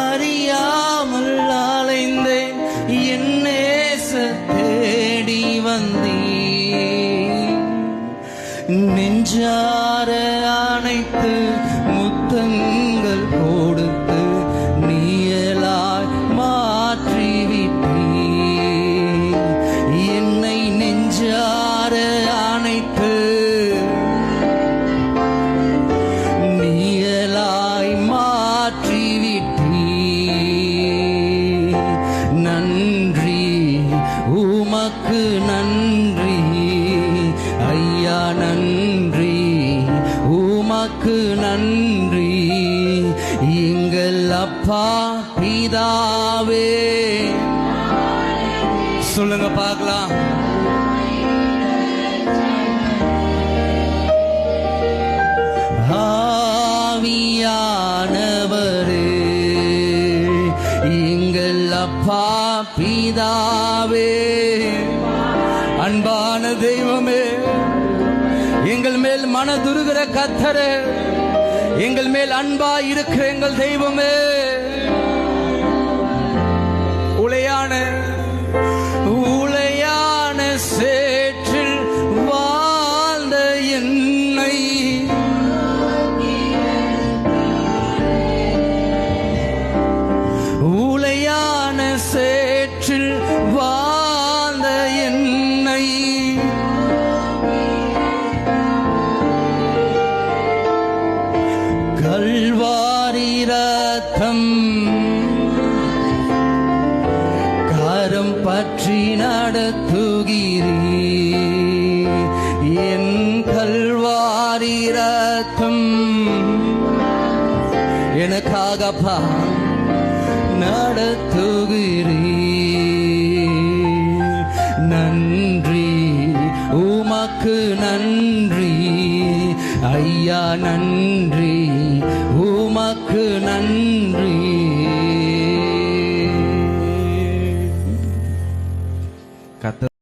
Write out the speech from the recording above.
அறியாமல் அலைந்தேன். என் தேடி வந்தேன் நெஞ்சார அனைத்து முத்தங்கள் போ நன்றி. உமக்கு நன்றி. ஐயா நன்றி. உமக்கு நன்றி. எங்கள் அப்பா பிதாவே. சொல்லுங்க பார்க்கலாம். பிதாவே அன்பான தெய்வமே எங்கள் மேல் மனதுருகிற கத்தரே எங்கள் மேல் அன்பா இருக்கிற எங்கள் தெய்வமே. உளையான உளையான சேற்றில் வாழ்ந்த என்னை. கல்வாரி ரத்தம் கரம் பற்றி நடத்துகிறீ என் கல்வாரி ரத்தம் எனக்காகப்பா. நடத்துகிறீ நன்றி உமக்கு நன்றி. ஐயா நன்றி. உமக்கு நன்றி.